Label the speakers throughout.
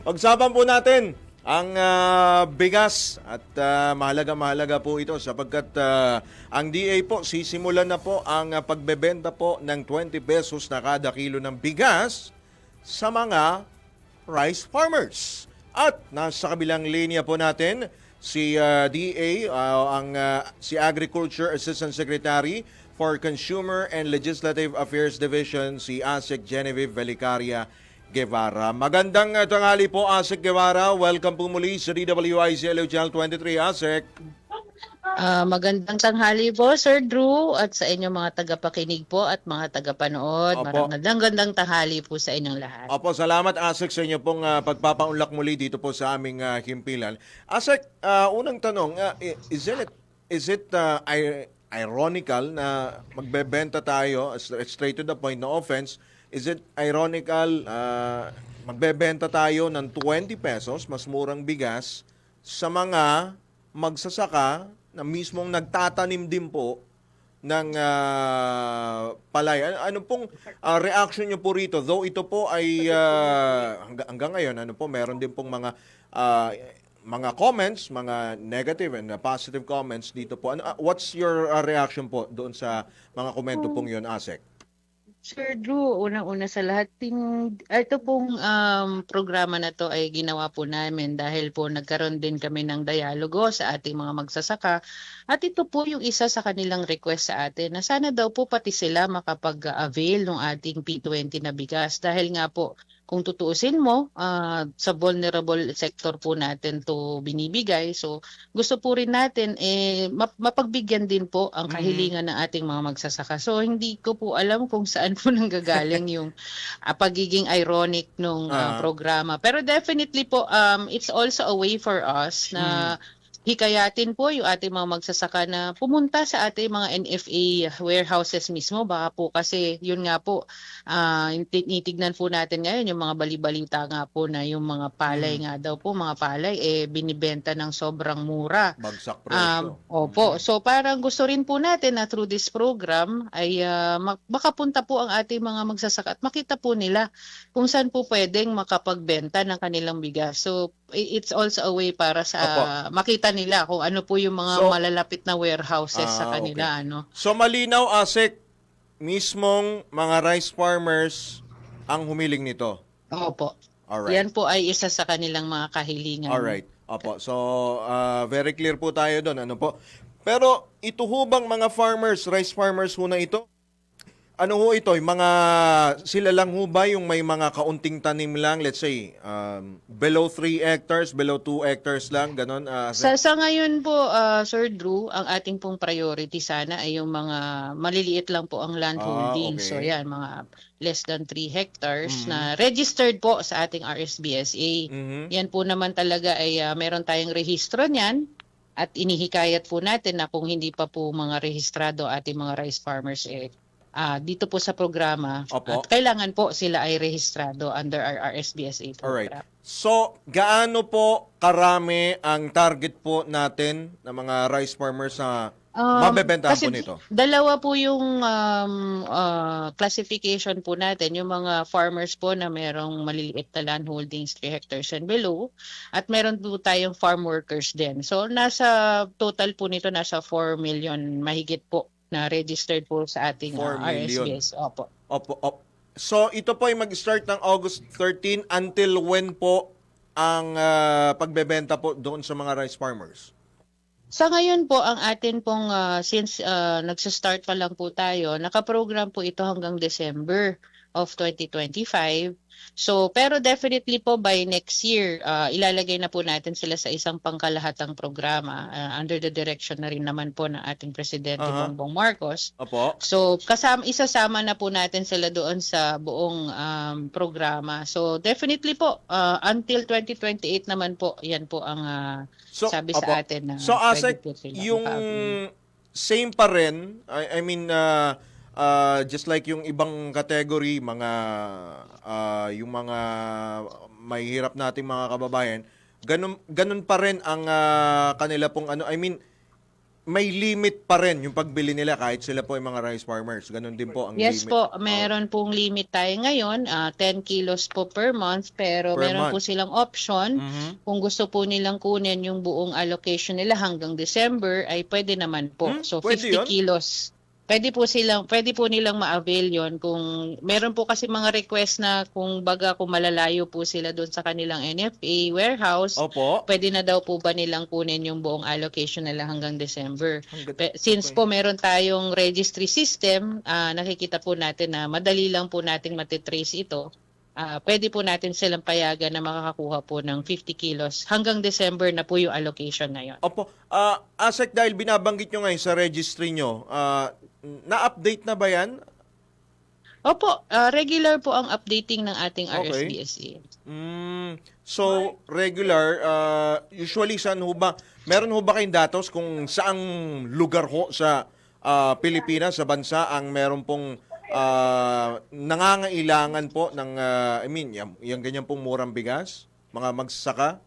Speaker 1: Pagsaban po natin ang ah, bigas at ah, mahalaga-mahalaga po ito sapagkat ah, ang DA po sisimulan na po ang ah, pagbebenta po ng 20 pesos na kada kilo ng bigas sa mga rice farmers. At nasa kabilang linya po natin si ah, DA, ah, ang ah, si Agriculture Assistant Secretary for Consumer and Legislative Affairs Division, si ASEC Genevieve Velicaria Guevara. Magandang ah, tanghali po, ASEC Guevara. Welcome po muli sa DWIC LO Channel 23, ASEC.
Speaker 2: Ah, magandang tanghali po, Sir Drew, at sa inyong mga tagapakinig po at mga tagapanood. Magandang gandang tanghali po sa inyong lahat.
Speaker 1: Opo, salamat ASEC sa inyo pong ah, pagpapaunlak muli dito po sa aming ah, himpilan. ASEC, ah, unang tanong, ah, i- is it, is it ah, i- ironical na magbebenta tayo, straight to the point, no offense, is it ironical ah, magbebenta tayo ng 20 pesos, mas murang bigas, sa mga magsasaka na mismong nagtatanim din po ng ah, palay. Ano, ano pong ah, reaction nyo po rito? Though ito po ay ah, hangga- hanggang ngayon, ano po, meron din pong mga ah, mga comments, mga negative and ah, positive comments dito po. Ano, ah, what's your ah, reaction po doon sa mga komento pong yun, Asek?
Speaker 2: Sir Drew, unang-una sa lahat, ting, ito pong um, programa na to ay ginawa po namin dahil po nagkaroon din kami ng dialogo sa ating mga magsasaka. At ito po yung isa sa kanilang request sa atin na sana daw po pati sila makapag-avail ng ating P20 na bigas. Dahil nga po kung tutuusin mo ah, sa vulnerable sector po natin to binibigay so gusto po rin natin eh map- mapagbigyan din po ang
Speaker 1: Mhm.
Speaker 2: kahilingan ng ating mga magsasaka. So hindi ko po alam kung saan po nanggagaling yung ah, pagiging ironic nung
Speaker 1: Ah.
Speaker 2: ah, programa. Pero definitely po um it's also a way for us na
Speaker 1: Mhm.
Speaker 2: Hikayatin po yung ating mga magsasaka na pumunta sa ating mga NFA warehouses mismo baka po kasi yun nga po ah tinitignan po natin ngayon yung mga balibalita nga po na yung mga palay
Speaker 1: Mm.
Speaker 2: nga daw po mga palay eh binibenta ng sobrang mura.
Speaker 1: Bagsak
Speaker 2: Um,
Speaker 1: presyo.
Speaker 2: opo. So parang gusto rin po natin na through this program ay mak- makapunta po ang ating mga magsasaka at makita po nila kung saan po pwedeng makapagbenta ng kanilang bigas. So it's also a way para sa makita nila kung ano po yung mga
Speaker 1: So-
Speaker 2: malalapit na warehouses sa
Speaker 1: Ah,
Speaker 2: kanila ano.
Speaker 1: So malinaw, Asek, mismong mga rice farmers ang humiling nito.
Speaker 2: Opo.
Speaker 1: Alright.
Speaker 2: Yan po ay isa sa kanilang mga kahilingan.
Speaker 1: Alright. Opo. So, ah, very clear po tayo doon. Ano po? Pero, ito ho bang mga farmers, rice farmers ho na ito? Ano ho ito? Yung mga, sila lang ho ba yung may mga kaunting tanim lang? Let's say, um, below 3 hectares, below 2 hectares lang, ganon? ah,
Speaker 2: Sa, sa ngayon po, ah, Sir Drew, ang ating pong priority sana ay yung mga maliliit lang po ang land
Speaker 1: Ah,
Speaker 2: holding.
Speaker 1: okay.
Speaker 2: So yan, mga less than 3 hectares
Speaker 1: Mhm.
Speaker 2: na registered po sa ating RSBSA.
Speaker 1: mhm.
Speaker 2: Yan po naman talaga ay ah, meron tayong rehistro niyan at inihikayat po natin na kung hindi pa po mga rehistrado ating mga rice farmers eh, ah, dito po sa programa
Speaker 1: Opo.
Speaker 2: at kailangan po sila ay rehistrado under our RSBSA
Speaker 1: Alright.
Speaker 2: program.
Speaker 1: So, gaano po karami ang target po natin ng mga rice farmers na
Speaker 2: Um,
Speaker 1: mabebentahan
Speaker 2: kasi
Speaker 1: po nito?
Speaker 2: Dalawa po yung um, ah, classification po natin, yung mga farmers po na merong maliliit na land holdings 3 hectares and below at meron po tayong farm workers din. So nasa total po nito nasa 4 million mahigit po na registered po sa ating
Speaker 1: 4
Speaker 2: ah,
Speaker 1: million.
Speaker 2: RSBS. Opo.
Speaker 1: Opo, op. So, ito po ay mag-start ng August 13 until when po ang ah, pagbebenta po doon sa mga rice farmers?
Speaker 2: Sa ngayon po, ang atin pong, ah, since uh, nagsa-start pa lang po tayo, nakaprogram po ito hanggang December of 2025. So, pero definitely po by next year, ah, ilalagay na po natin sila sa isang pangkalahatang programa ah, under the direction na rin naman po ng ating Presidente
Speaker 1: Aha.
Speaker 2: Bongbong Marcos.
Speaker 1: Opo.
Speaker 2: So, kasama, isasama na po natin sila doon sa buong um, programa. So, definitely po, ah, until 2028 naman po, yan po ang ah,
Speaker 1: So,
Speaker 2: sabi
Speaker 1: opo.
Speaker 2: sa atin na
Speaker 1: So, Asek, yung
Speaker 2: maka-avail.
Speaker 1: same pa rin, I, I mean, ah, ah, just like yung ibang category, mga, ah, yung mga may hirap nating mga kababayan, ganun, ganun pa rin ang ah, kanila pong ano, I mean, may limit pa rin yung pagbili nila kahit sila po ay mga rice farmers. Ganon din po ang
Speaker 2: Yes
Speaker 1: limit.
Speaker 2: po, meron pong limit tayo ngayon, ah, 10 kilos po per month, pero
Speaker 1: Per
Speaker 2: meron po
Speaker 1: month.
Speaker 2: silang option.
Speaker 1: Mhm.
Speaker 2: Kung gusto po nilang kunin yung buong allocation nila hanggang December, ay pwede naman po.
Speaker 1: Hmm,
Speaker 2: So
Speaker 1: pwede
Speaker 2: 50
Speaker 1: yun?
Speaker 2: kilos. Pwede po silang pwede po nilang ma-avail yon kung meron po kasi mga request na kung baga kung malalayo po sila doon sa kanilang NFA warehouse,
Speaker 1: Opo.
Speaker 2: pwede na daw po ba nilang kunin yung buong allocation nila hanggang December. Pe- Since
Speaker 1: okay.
Speaker 2: po meron tayong registry system, ah, nakikita po natin na madali lang po nating matitrace ito. Ah, pwede po natin silang payagan na makakakuha po ng 50 kilos hanggang December na po yung allocation na yon.
Speaker 1: Opo. Ah, ASEC, dahil binabanggit nyo ngayon sa registry nyo, ah, na-update na ba yan?
Speaker 2: Opo, ah, regular po ang updating ng ating
Speaker 1: Okay.
Speaker 2: RSBSE.
Speaker 1: Mm, so, regular, ah, usually saan ho ba, meron ho ba kayong datos kung saang lugar ho sa ah, Pilipinas, sa bansa, ang meron pong ah, nangangailangan po ng, ah, I mean, yung, yung ganyan pong murang bigas? Mga magsasaka?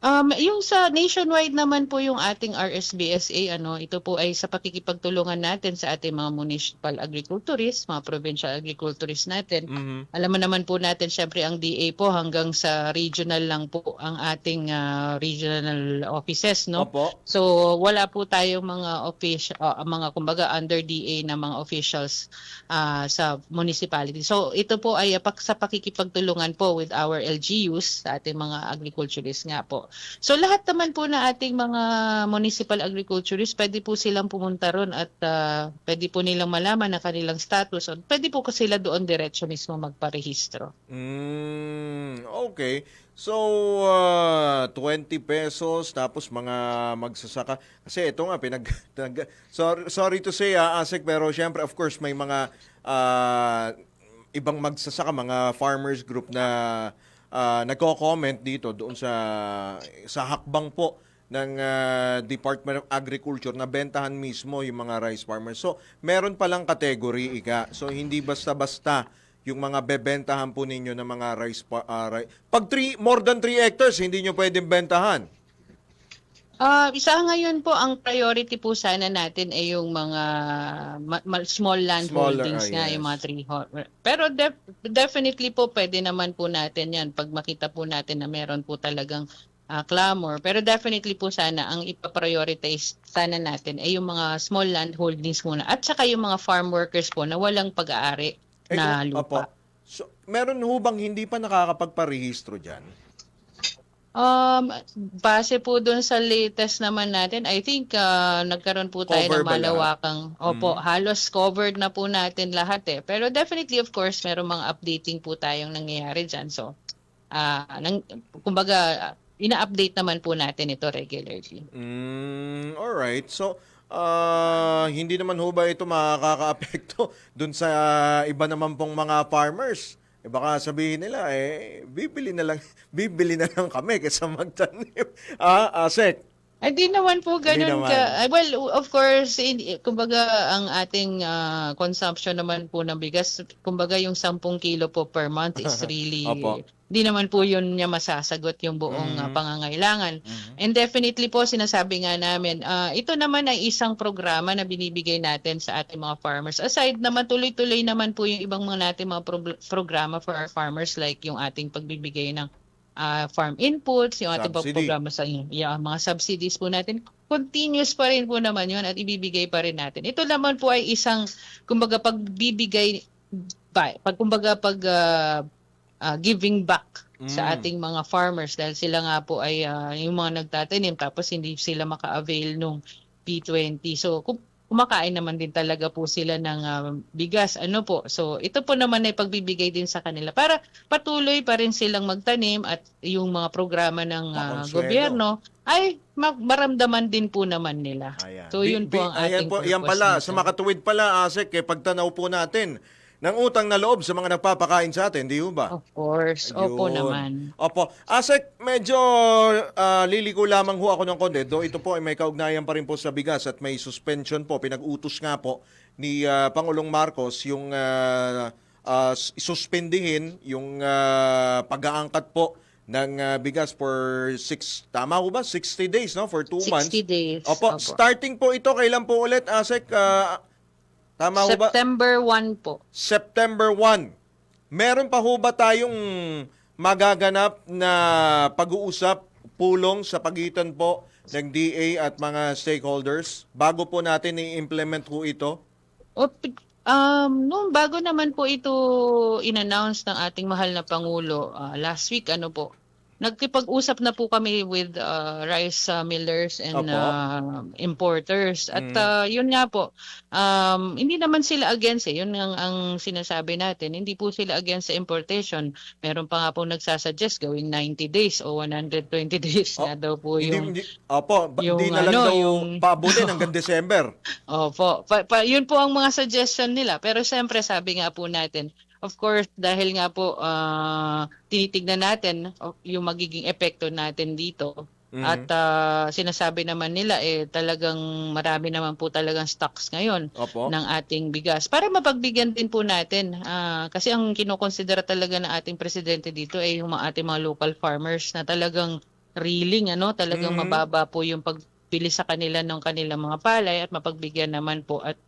Speaker 2: Um, yung sa nationwide naman po yung ating RSBSA, ano, ito po ay sa pakikipagtulungan natin sa ating mga municipal agriculturists, mga provincial agriculturists natin.
Speaker 1: Mhm.
Speaker 2: Alam mo naman po natin, syempre ang DA po hanggang sa regional lang po ang ating ah, regional offices, no?
Speaker 1: Opo.
Speaker 2: So wala po tayong mga official mga kumbaga under DA na mga officials ah, sa municipality. So ito po ay pak- sa pakikipagtulungan po with our LGUs sa ating mga agriculturists nga po. So lahat naman po na ating mga municipal agriculturists pwede po silang pumunta ron at ah, pwede po nilang malaman ang kanilang status. O pwede po ko sila doon diretso mismo magparehistro.
Speaker 1: Mm, okay. So, ah, 20 pesos tapos mga magsasaka. Kasi ito nga, pinag... pinag- sorry, sorry to say, ah, Asek, pero syempre, of course, may mga ah, ibang magsasaka, mga farmers group na ah, nagko-comment dito doon sa sa hakbang po ng ah, Department of Agriculture na bentahan mismo yung mga rice farmers. So, meron palang category, ika. So, hindi basta-basta yung mga bebentahan po ninyo ng mga rice pa, ah, ri- pag three, more than 3 hectares hindi nyo pwedeng bentahan
Speaker 2: Ah, isa ngayon po ang priority po sana natin ay yung mga ma- ma- small land
Speaker 1: Smaller,
Speaker 2: holdings
Speaker 1: ah,
Speaker 2: nga,
Speaker 1: yes.
Speaker 2: yung mga tree ho- Pero def- definitely po pwede naman po natin 'yan pag makita po natin na meron po talagang ah, clamor. Pero definitely po sana ang ipa-prioritize sana natin ay yung mga small land holdings muna at saka yung mga farm workers po na walang pag-aari
Speaker 1: Eh,
Speaker 2: na lupa.
Speaker 1: opo. So, meron ho bang hindi pa nakakapagparehistro dyan?
Speaker 2: Um, base po dun sa latest naman natin, I think ah, nagkaroon po tayo
Speaker 1: Cover
Speaker 2: ng
Speaker 1: ba
Speaker 2: malawakang, opo, halos covered na po natin lahat eh. Pero definitely of course, meron mga updating po tayong nangyayari dyan. So, ah nang, kumbaga, ina-update naman po natin ito regularly.
Speaker 1: Mm, all right. So, ah, hindi naman ho ba ito makakaapekto dun sa iba naman pong mga farmers? Eh baka sabihin nila, eh, bibili na lang, bibili na lang kami kaysa magtanim. Ah, Asek.
Speaker 2: Ay, di naman po
Speaker 1: Hindi naman.
Speaker 2: ganun ka. Well, of course, in, kumbaga, ang ating ah, consumption naman po ng bigas, kumbaga yung 10 kilo po per month is really,
Speaker 1: Opo.
Speaker 2: di naman po yun niya masasagot yung buong ah,
Speaker 1: Mhm.
Speaker 2: pangangailangan.
Speaker 1: Mhm.
Speaker 2: And definitely po, sinasabi nga namin, ah, ito naman ay isang programa na binibigay natin sa ating mga farmers. Aside naman, tuloy-tuloy naman po yung ibang mga natin mga pro- programa for our farmers like yung ating pagbibigay ng ah, farm inputs, yung ating
Speaker 1: Subsidy.
Speaker 2: programa sa yung mga subsidies po natin. Continuous pa rin po naman yun at ibibigay pa rin natin. Ito naman po ay isang, kumbaga, pagbibigay, ba, pag, kumbaga, pag ah, ah, giving back sa
Speaker 1: Mm.
Speaker 2: ating mga farmers dahil sila nga po ay ah, yung mga nagtatanim tapos hindi sila maka-avail nung P20. So, kum- kumakain naman din talaga po sila ng ah, bigas. Ano po? So, ito po naman ay pagbibigay din sa kanila para patuloy pa rin silang magtanim at yung mga programa ng
Speaker 1: Makonsuelo.
Speaker 2: gobyerno ay ma- maramdaman din po naman nila.
Speaker 1: Ayan.
Speaker 2: So, yun
Speaker 1: Bi-
Speaker 2: po ang
Speaker 1: ayan
Speaker 2: ating
Speaker 1: po, Yan pala,
Speaker 2: nito.
Speaker 1: sa makatuwid pala, Asek, eh, pagtanaw po natin ng utang na loob sa mga nagpapakain sa atin, di ba?
Speaker 2: Of course. Opo
Speaker 1: Ayun.
Speaker 2: naman.
Speaker 1: Opo. Asek, medyo ah, liliko lamang ho ako ng konti. Do ito po ay may kaugnayan pa rin po sa bigas at may suspension po. Pinag-utos nga po ni ah, Pangulong Marcos yung uh, suspendihin yung ah, pag-aangkat po ng ah, bigas for six, tama ho ba? 60 days, no? For 2 months.
Speaker 2: 60 days.
Speaker 1: Opo, starting po ito, kailan po ulit, Asek? Ah, tama ho ba?
Speaker 2: September 1 po.
Speaker 1: September 1. Meron pa ho ba tayong magaganap na pag-uusap, pulong sa pagitan po ng DA at mga stakeholders bago po natin i-implement ho ito?
Speaker 2: Um, nung bago naman po ito in-announce ng ating mahal na Pangulo ah, last week, ano po, nagkipag-usap na po kami with ah, rice ah, millers and
Speaker 1: Opo.
Speaker 2: ah, importers. At
Speaker 1: Mm.
Speaker 2: ah, yun nga po, um, hindi naman sila against eh. Yun ang, ang sinasabi natin. Hindi po sila against sa importation. Meron pa nga po nagsasuggest gawing 90 days o 120 days
Speaker 1: Oh,
Speaker 2: na daw po
Speaker 1: Hindi,
Speaker 2: yung...
Speaker 1: hindi, opo, ba-
Speaker 2: yung
Speaker 1: hindi na lang
Speaker 2: ano,
Speaker 1: daw
Speaker 2: yung-
Speaker 1: paabutin hanggang December.
Speaker 2: Opo. Pa, pa, yun po ang mga suggestion nila. Pero siyempre, sabi nga po natin, of course, dahil nga po ah, tinitignan natin oh, yung magiging epekto natin dito.
Speaker 1: Mhm.
Speaker 2: At ah, sinasabi naman nila, eh, talagang marami naman po talagang stocks ngayon
Speaker 1: Opo.
Speaker 2: ng ating bigas. Para mapagbigyan din po natin. ah, kasi ang kinokonsidera talaga ng ating presidente dito ay yung mga ating mga local farmers na talagang reeling, ano, talagang
Speaker 1: Mhm.
Speaker 2: mababa po yung pagbili sa kanila ng kanilang mga palay at mapagbigyan naman po at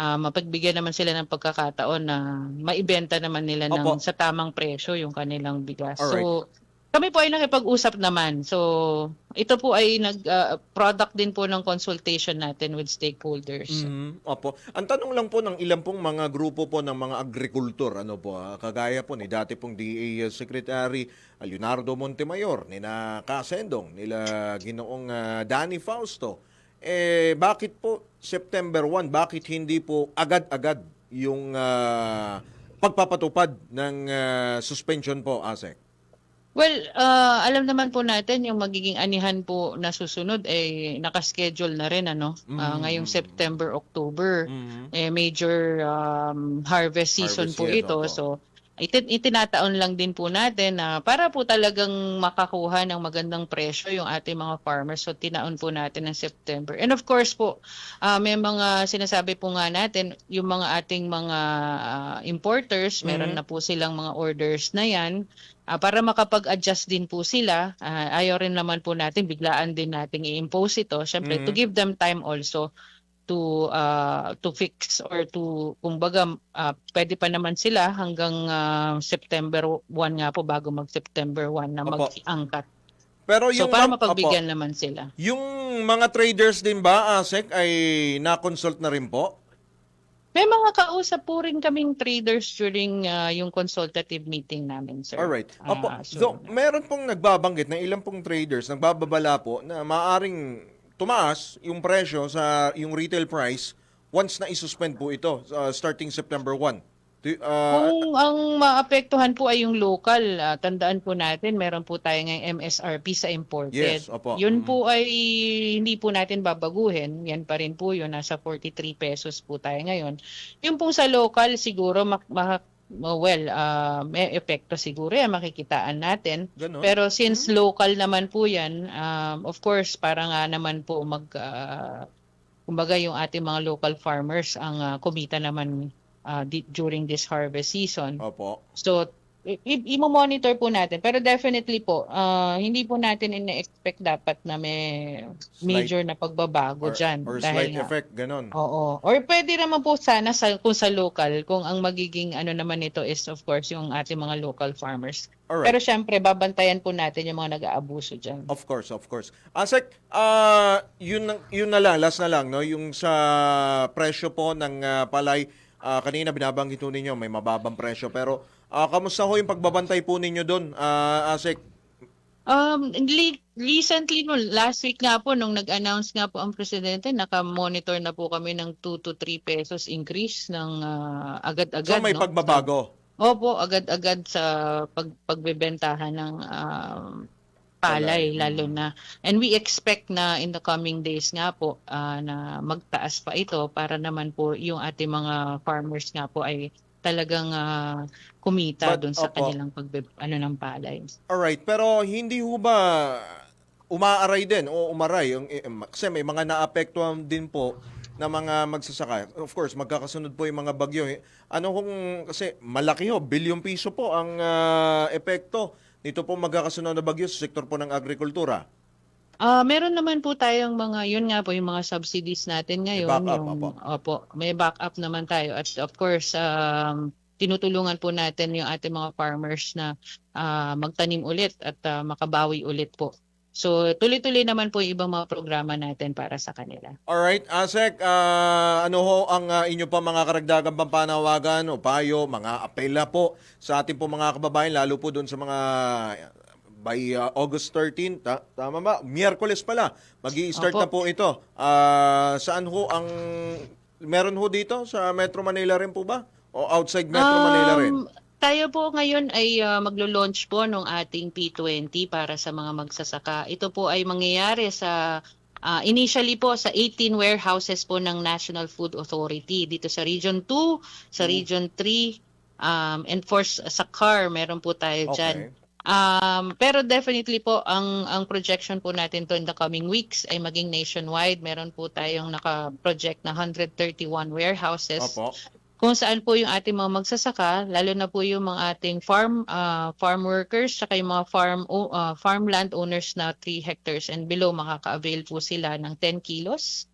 Speaker 2: ah, mapagbigyan naman sila ng pagkakataon na maibenta naman nila ng
Speaker 1: Opo.
Speaker 2: sa tamang presyo yung kanilang bigas.
Speaker 1: Alright.
Speaker 2: So kami po ay nakipag-usap naman. So ito po ay nag ah, product din po ng consultation natin with stakeholders.
Speaker 1: Mhm, Opo. Ang tanong lang po ng ilang pong mga grupo po ng mga agrikultor, ano po, ah, kagaya po ni dati pong DA Secretary ah, Leonardo Montemayor, nila Kasendong, nila Ginoong ah, Danny Fausto. Eh, bakit po September 1, bakit hindi po agad-agad yung ah, pagpapatupad ng ah, suspension po, ASEC?
Speaker 2: Well, ah, alam naman po natin yung magiging anihan po na susunod ay nakaschedule na rin ano Ah,
Speaker 1: Mm.
Speaker 2: ngayong September, October.
Speaker 1: Mhm.
Speaker 2: Eh major um, harvest season
Speaker 1: Harvest
Speaker 2: po
Speaker 1: year,
Speaker 2: ito.
Speaker 1: opo.
Speaker 2: So itin itinataon lang din po natin na para po talagang makakuha ng magandang presyo yung ating mga farmers. So tinaon po natin ng September. And of course po, ah, may mga sinasabi po nga natin yung mga ating mga ah, importers, meron
Speaker 1: Mhm.
Speaker 2: na po silang mga orders na yan. Ah, para makapag-adjust din po sila, ah, ayaw rin naman po natin, biglaan din nating i-impose ito. Siyempre, to
Speaker 1: Mhm.
Speaker 2: give them time also to uh, to fix or to kumbaga ah, pwede pa naman sila hanggang ah, September 1 nga po bago mag September 1 na
Speaker 1: Opo.
Speaker 2: mag-angkat.
Speaker 1: Pero
Speaker 2: So
Speaker 1: yung
Speaker 2: para
Speaker 1: ma'am-
Speaker 2: mapagbigyan naman sila.
Speaker 1: Opo, yung mga traders din ba, ASEC, ay na-consult na rin po?
Speaker 2: May mga kausap po rin kaming traders during ah, yung consultative meeting namin, sir.
Speaker 1: Alright. Opo,
Speaker 2: Ah,
Speaker 1: so, meron pong nagbabanggit na ilang pong traders nagbababala po na maaring tumaas yung presyo sa yung retail price once na isuspend po ito uh, starting September 1. Do- uh,
Speaker 2: Kung ang maapektuhan po ay yung local, ah, tandaan po natin, meron po tayo ngayong MSRP sa imported.
Speaker 1: Yes, opo.
Speaker 2: Yun
Speaker 1: Mm.
Speaker 2: po ay hindi po natin babaguhin. Yan pa rin po yun. Nasa 43 pesos po tayo ngayon. Yung po sa local, siguro, mak- mak- well, ah, may epekto siguro yan, makikitaan natin.
Speaker 1: Ganon.
Speaker 2: Pero since local naman po yan, um, of course, para nga naman po mag, ah, kumbaga yung ating mga local farmers ang ah, kumita naman ah, di- during this harvest season.
Speaker 1: Opo.
Speaker 2: So, i- i- i-monitor po natin. Pero definitely po, ah, hindi po natin ina-expect dapat na may major na pagbabago
Speaker 1: Or,
Speaker 2: dyan.
Speaker 1: or
Speaker 2: dahil
Speaker 1: slight
Speaker 2: nga-
Speaker 1: effect, ganon.
Speaker 2: Oo. Or pwede naman po sana sa, kung sa local, kung ang magiging ano naman nito is of course yung ating mga local farmers.
Speaker 1: Alright.
Speaker 2: Pero syempre, babantayan po natin yung mga nag-aabuso dyan.
Speaker 1: Of course, of course. Asek, ah yun, yun na lang, last na lang, no? yung sa presyo po ng ah, palay, ah, kanina binabanggit po ninyo, may mababang presyo. Pero, ah, kamusta ho yung pagbabantay po ninyo doon, ah, Asek?
Speaker 2: Um, recently, no, last week nga po, nung nag-announce nga po ang presidente, naka-monitor na po kami ng 2 to 3 pesos increase ng ah, agad-agad.
Speaker 1: So, may
Speaker 2: no?
Speaker 1: pagbabago.
Speaker 2: Opo, agad-agad sa pag pagbebentahan ng um, palay
Speaker 1: Palay.
Speaker 2: lalo na. And we expect na in the coming days nga po ah, na magtaas pa ito para naman po yung ating mga farmers nga po ay talagang ah, kumita doon sa
Speaker 1: opo.
Speaker 2: kanilang pagbe ano ng palay.
Speaker 1: Alright, pero hindi ho ba umaaray din o umaray? Yung, eh, kasi may mga naapektuhan din po na mga magsasaka. Of course, magkakasunod po yung mga bagyo. eh. Ano kung, kasi malaki ho, bilyong piso po ang ah, epekto nito po magkakasunod na bagyo sa sektor po ng agrikultura?
Speaker 2: Ah, meron naman po tayong mga, yun nga po, yung mga subsidies natin ngayon.
Speaker 1: backup,
Speaker 2: yung,
Speaker 1: opo.
Speaker 2: opo, may backup naman tayo. At of course, um, tinutulungan po natin yung ating mga farmers na ah, magtanim ulit at ah, makabawi ulit po. So, tuloy-tuloy naman po yung ibang mga programa natin para sa kanila.
Speaker 1: Alright, Asek, ah, ano ho ang ah, inyo pa mga karagdagang pampanawagan o payo, mga apela po sa ating po mga kababayan, lalo po doon sa mga by ah, August 13, ta- tama ba? Miyerkules pala, mag start
Speaker 2: Opo.
Speaker 1: na po ito. Ah, saan ho ang, meron ho dito sa Metro Manila rin po ba? O outside Metro Manila rin?
Speaker 2: Tayo po ngayon ay ah, maglo-launch po ng ating P20 para sa mga magsasaka. Ito po ay mangyayari sa ah, initially po sa 18 warehouses po ng National Food Authority dito sa Region 2, sa Region 3, um, and for sa CAR meron po tayo
Speaker 1: Okay.
Speaker 2: dyan. Um, pero definitely po ang ang projection po natin to in the coming weeks ay maging nationwide. Meron po tayong naka-project na 131 warehouses
Speaker 1: Opo.
Speaker 2: Kung saan po yung ating mga magsasaka, lalo na po yung mga ating farm ah, farm workers saka yung mga farm ah, farmland owners na 3 hectares and below makaka-avail po sila ng 10 kilos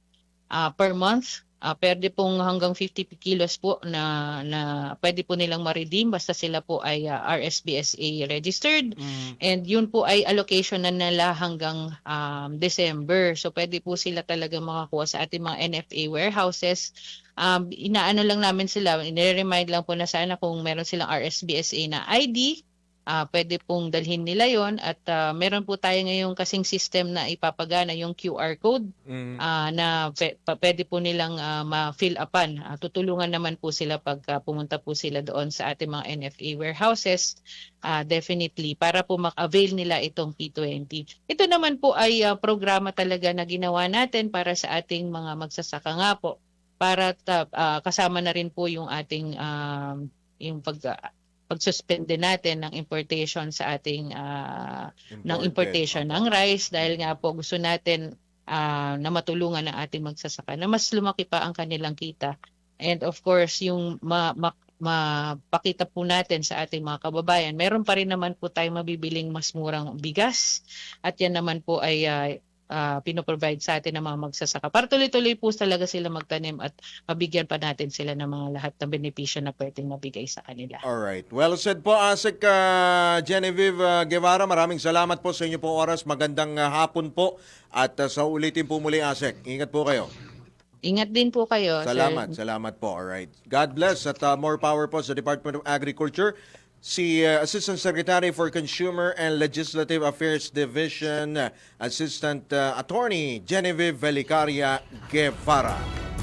Speaker 2: ah, per month. Ah, pwede pong hanggang 50 kilos po na na pwede po nilang ma-redeem basta sila po ay ah, RSBSA registered.
Speaker 1: Mm.
Speaker 2: And yun po ay allocation na nila hanggang um, December. So pwede po sila talaga makakuha sa ating mga NFA warehouses. Um, inaano lang namin sila, nire-remind lang po na sana kung meron silang RSBSA na ID, ah, pwede pong dalhin nila yon at ah, meron po tayo ngayong kasing system na ipapagana yung QR code
Speaker 1: Mm.
Speaker 2: ah, na pe- pwede po nilang ah, ma-fill upan. Ah, tutulungan naman po sila pag ah, pumunta po sila doon sa ating mga NFA warehouses. Ah, definitely para po mak-avail nila itong P20. Ito naman po ay ah, programa talaga na ginawa natin para sa ating mga magsasaka nga po para ta- ah, kasama na rin po yung ating um, yung pag ah, pagsuspende natin ng importation sa ating ah, ng importation ng rice dahil nga po gusto natin ah, na matulungan ang ating magsasaka na mas lumaki pa ang kanilang kita. And of course, yung ma, ma, mapakita po natin sa ating mga kababayan, meron pa rin naman po tayong mabibiling mas murang bigas at yan naman po ay ah, ah, pinoprovide sa atin ng mga magsasaka. Para tuloy-tuloy po talaga sila magtanim at mabigyan pa natin sila ng mga lahat ng benepisyo na pwedeng mabigay sa kanila.
Speaker 1: Alright. Well said po, Asik ah, Genevieve ah, Guevara. Maraming salamat po sa inyo po oras. Magandang ah, hapon po. At ah, sa ulitin po muli, Asik. Ingat po kayo.
Speaker 2: Ingat din po kayo. Sir.
Speaker 1: Salamat, salamat po. Alright. God bless at uh, more power po sa Department of Agriculture. Si uh, Assistant Secretary for Consumer and Legislative Affairs Division, Assistant uh, Attorney Genevieve Velicaria Guevara.